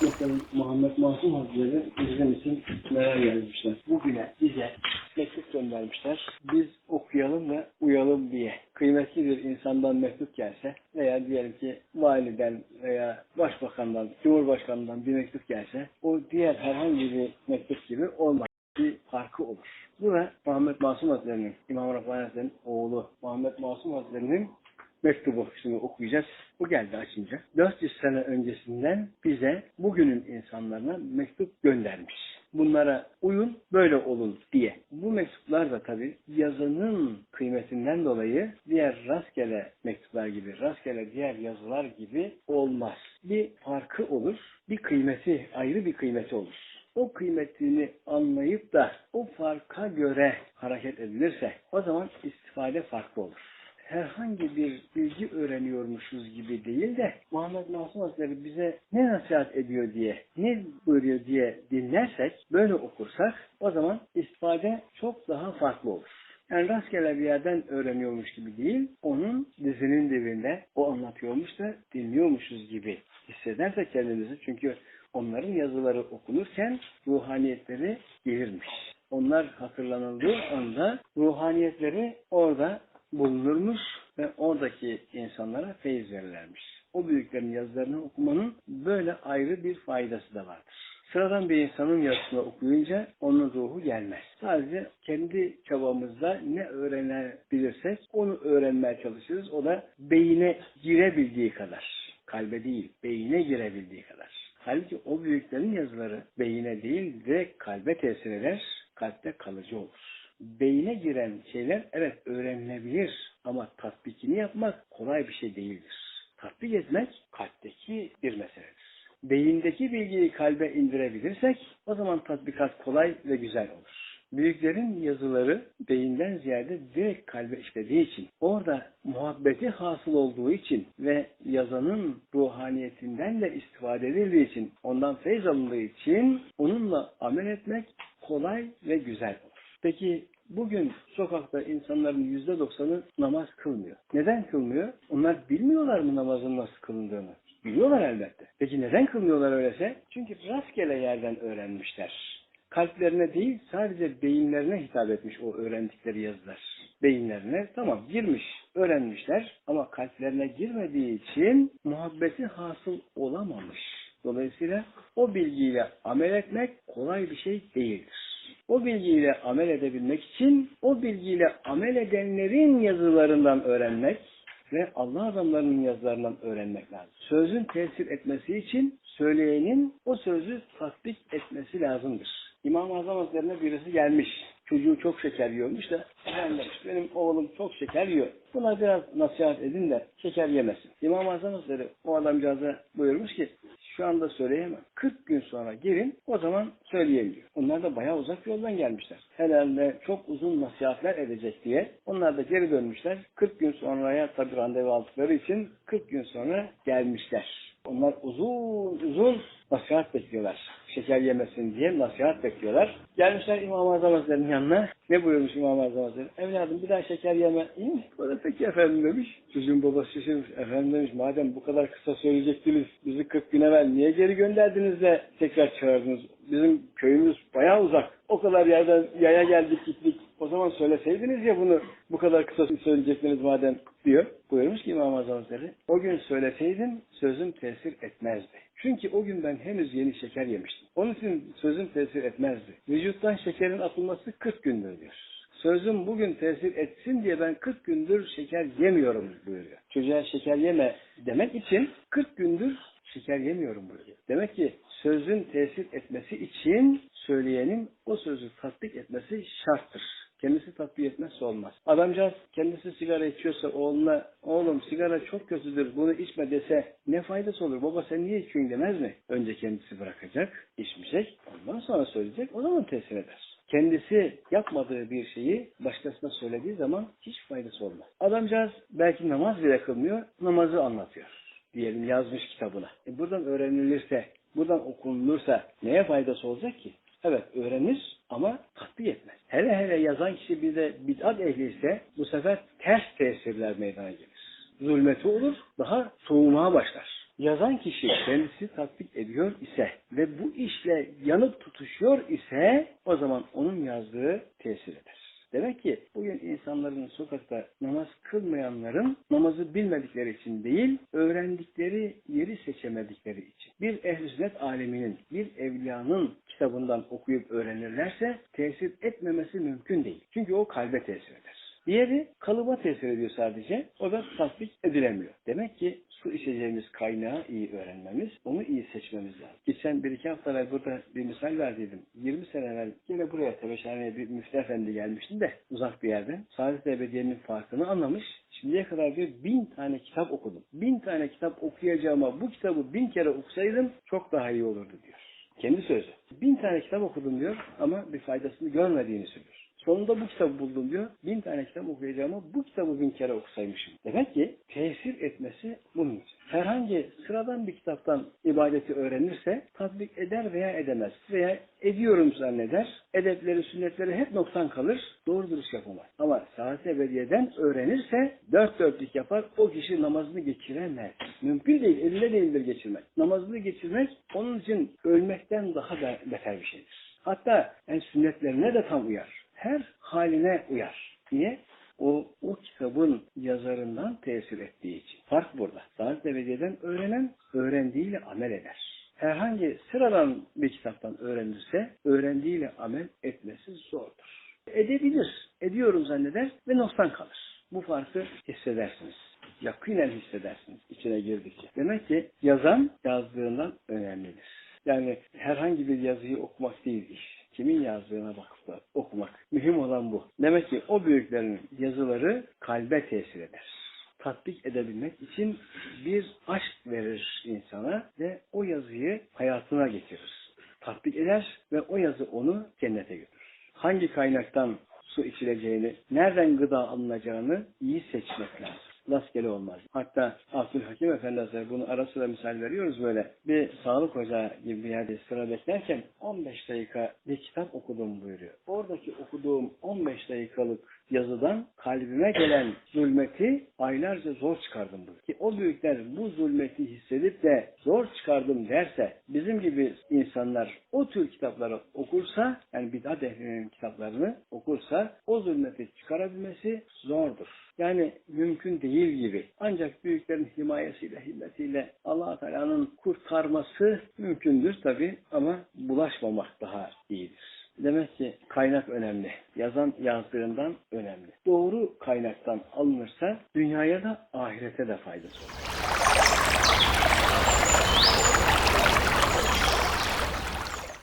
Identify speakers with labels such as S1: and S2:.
S1: Mesela Muhammed Masum Hazretleri bizim için neler yazmışlar. Bugüne bize mektup göndermişler. Biz okuyalım ve uyalım diye. Kıymetli bir insandan mektup gelse veya diyelim ki validen veya başbakandan, cumhurbaşkanından bir mektup gelse o diğer herhangi bir mektup gibi olmaz. Bir farkı olur. Bu da Muhammed Masum Hazretleri'nin, İmam Rabbani Hazretleri'nin oğlu Muhammed Masum Hazretleri'nin mektubu şimdi okuyacağız. Bu geldi açınca. 400 sene öncesinden bize bugünün insanlarına mektup göndermiş. Bunlara uyun, böyle olun diye. Bu mektuplar da tabi yazının kıymetinden dolayı diğer rastgele mektuplar gibi, rastgele diğer yazılar gibi olmaz. Bir farkı olur, bir kıymeti, ayrı bir kıymeti olur o kıymetini anlayıp da o farka göre hareket edilirse o zaman istifade farklı olur. Herhangi bir bilgi öğreniyormuşuz gibi değil de Muhammed Masum Hazretleri bize ne nasihat ediyor diye, ne buyuruyor diye dinlersek, böyle okursak o zaman istifade çok daha farklı olur. Yani rastgele bir yerden öğreniyormuş gibi değil, onun dizinin dibinde o anlatıyormuş da dinliyormuşuz gibi hissedersek kendimizi. Çünkü onların yazıları okunurken ruhaniyetleri gelirmiş. Onlar hatırlanıldığı anda ruhaniyetleri orada bulunurmuş ve oradaki insanlara feyiz verirlermiş. O büyüklerin yazılarını okumanın böyle ayrı bir faydası da vardır. Sıradan bir insanın yazısını okuyunca onun ruhu gelmez. Sadece kendi çabamızda ne öğrenebilirsek onu öğrenmeye çalışırız. O da beyine girebildiği kadar. Kalbe değil, beyine girebildiği kadar. Halbuki o büyüklerin yazıları beyine değil direkt kalbe tesir eder, kalpte kalıcı olur. Beyine giren şeyler evet öğrenilebilir ama tatbikini yapmak kolay bir şey değildir. Tatbik etmek kalpteki bir meseledir. Beyindeki bilgiyi kalbe indirebilirsek o zaman tatbikat kolay ve güzel olur. Büyüklerin yazıları beyinden ziyade direkt kalbe işlediği için, orada muhabbeti hasıl olduğu için ve yazanın ruhaniyetinden de istifade edildiği için, ondan feyz alındığı için onunla amel etmek kolay ve güzel olur. Peki bugün sokakta insanların yüzde doksanı namaz kılmıyor. Neden kılmıyor? Onlar bilmiyorlar mı namazın nasıl kılındığını? Biliyorlar elbette. Peki neden kılmıyorlar öylese? Çünkü rastgele yerden öğrenmişler kalplerine değil sadece beyinlerine hitap etmiş o öğrendikleri yazılar. Beyinlerine tamam girmiş, öğrenmişler ama kalplerine girmediği için muhabbeti hasıl olamamış. Dolayısıyla o bilgiyle amel etmek kolay bir şey değildir. O bilgiyle amel edebilmek için o bilgiyle amel edenlerin yazılarından öğrenmek ve Allah adamlarının yazılarından öğrenmek lazım. Sözün tesir etmesi için söyleyenin o sözü tatbik etmesi lazımdır. İmam-ı Azam Hazretlerine birisi gelmiş. Çocuğu çok şeker yiyormuş da efendim benim oğlum çok şeker yiyor. Buna biraz nasihat edin de şeker yemesin. İmam-ı Azam Hazretleri o adamcağıza buyurmuş ki şu anda söyleyemem. 40 gün sonra gelin o zaman söyleyeyim diyor. Onlar da bayağı uzak yoldan gelmişler. Herhalde çok uzun nasihatler edecek diye. Onlar da geri dönmüşler. 40 gün sonraya tabi randevu aldıkları için 40 gün sonra gelmişler. Onlar uzun uzun nasihat bekliyorlar. Şeker yemesin diye nasihat bekliyorlar. Gelmişler İmam-ı Azam Hazretleri'nin yanına. Ne buyurmuş İmam-ı Azam Hazretleri? Evladım bir daha şeker yeme. İyi mi? O da peki efendim demiş. Çocuğun babası şaşırmış. Efendim demiş madem bu kadar kısa söyleyecektiniz bizi 40 gün evvel niye geri gönderdiniz de tekrar çağırdınız? Bizim köyümüz bayağı uzak. O kadar yerden yaya geldik gittik. O zaman söyleseydiniz ya bunu bu kadar kısa söyleyecektiniz madem diyor. Buyurmuş ki İmam Azam Hazretleri. O gün söyleseydim sözüm tesir etmezdi. Çünkü o gün ben henüz yeni şeker yemiştim. Onun için sözüm tesir etmezdi. Vücuttan şekerin atılması 40 gündür diyor. Sözüm bugün tesir etsin diye ben 40 gündür şeker yemiyorum buyuruyor. Çocuğa şeker yeme demek için 40 gündür şeker yemiyorum buyuruyor. Demek ki sözün tesir etmesi için söyleyenin o sözü tatbik etmesi şarttır. Kendisi tatbik etmezse olmaz. Adamcağız kendisi sigara içiyorsa oğluna oğlum sigara çok kötüdür bunu içme dese ne faydası olur? Baba sen niye içiyorsun demez mi? Önce kendisi bırakacak, içmeyecek. Ondan sonra söyleyecek. O zaman tesir eder. Kendisi yapmadığı bir şeyi başkasına söylediği zaman hiç faydası olmaz. Adamcağız belki namaz bile kılmıyor, namazı anlatıyor. Diyelim yazmış kitabına. E buradan öğrenilirse, buradan okunulursa neye faydası olacak ki? Evet öğrenir ama tatbik etmez. Hele hele yazan kişi bir de bid'at ehli ise bu sefer ters tesirler meydana gelir. Zulmeti olur, daha soğumaya başlar. Yazan kişi kendisi tatbik ediyor ise ve bu işle yanıp tutuşuyor ise o zaman onun yazdığı tesir eder. Demek ki bugün insanların sokakta namaz kılmayanların namazı bilmedikleri için değil, öğrendikleri yeri seçemedikleri için. Bir ehl sünnet aleminin, bir evliyanın kitabından okuyup öğrenirlerse tesir etmemesi mümkün değil. Çünkü o kalbe tesir eder. Diğeri kalıba tesir ediyor sadece. O da tatbik edilemiyor. Demek ki su içeceğimiz kaynağı iyi öğrenmemiz, onu iyi seçmemiz lazım. Geçen bir iki hafta evvel burada bir misal verdiydim. 20 sene evvel yine buraya Tebeşhane'ye bir müftü efendi gelmişti de uzak bir yerden. Saadet Ebediye'nin farkını anlamış. Şimdiye kadar diyor bin tane kitap okudum. Bin tane kitap okuyacağıma bu kitabı bin kere okusaydım çok daha iyi olurdu diyor. Kendi sözü. Bin tane kitap okudum diyor ama bir faydasını görmediğini söylüyor. Sonunda bu kitabı buldum diyor. Bin tane kitap okuyacağıma bu kitabı bin kere okusaymışım. Demek ki tesir etmesi bunun için. Herhangi sıradan bir kitaptan ibadeti öğrenirse tatbik eder veya edemez. Veya ediyorum zanneder. Edepleri, sünnetleri hep noksan kalır. Doğru dürüst yapamaz. Ama saat ebediyeden öğrenirse dört dörtlük yapar. O kişi namazını geçiremez. Mümkün değil. Elinde değildir geçirmek. Namazını geçirmek onun için ölmekten daha da beter bir şeydir. Hatta en sünnetlerine de tam uyar her haline uyar. Niye? O, o kitabın yazarından tesir ettiği için. Fark burada. Saadet Ebediye'den öğrenen, öğrendiğiyle amel eder. Herhangi sıradan bir kitaptan öğrenirse, öğrendiğiyle amel etmesi zordur. Edebilir, ediyorum zanneder ve noksan kalır. Bu farkı hissedersiniz. Yakinen hissedersiniz içine girdikçe. Demek ki yazan yazdığından önemlidir. Yani herhangi bir yazıyı okumak değil iş kimin yazdığına da okumak. Mühim olan bu. Demek ki o büyüklerin yazıları kalbe tesir eder. Tatbik edebilmek için bir aşk verir insana ve o yazıyı hayatına getirir. Tatbik eder ve o yazı onu cennete götürür. Hangi kaynaktan su içileceğini, nereden gıda alınacağını iyi seçmek lazım rastgele olmaz. Hatta Abdülhakim Efendi Hazretleri bunu ara sıra misal veriyoruz böyle. Bir sağlık ocağı gibi bir yerde sıra beklerken 15 dakika bir kitap okudum buyuruyor. Oradaki okuduğum 15 dakikalık yazıdan kalbime gelen zulmeti aylarca zor çıkardım buyuruyor. Ki o büyükler bu zulmeti hissedip de zor çıkardım derse bizim gibi insanlar o tür kitapları okursa yani bidat ehlinin kitaplarını okursa o zulmeti çıkarabilmesi zordur. Yani mümkün değil gibi. Ancak büyüklerin himayesiyle, himmetiyle allah Teala'nın kurtarması mümkündür tabi ama bulaşmamak daha iyidir. Demek ki kaynak önemli. Yazan yazdığından önemli. Doğru kaynaktan alınırsa dünyaya da ahirete de faydası olur.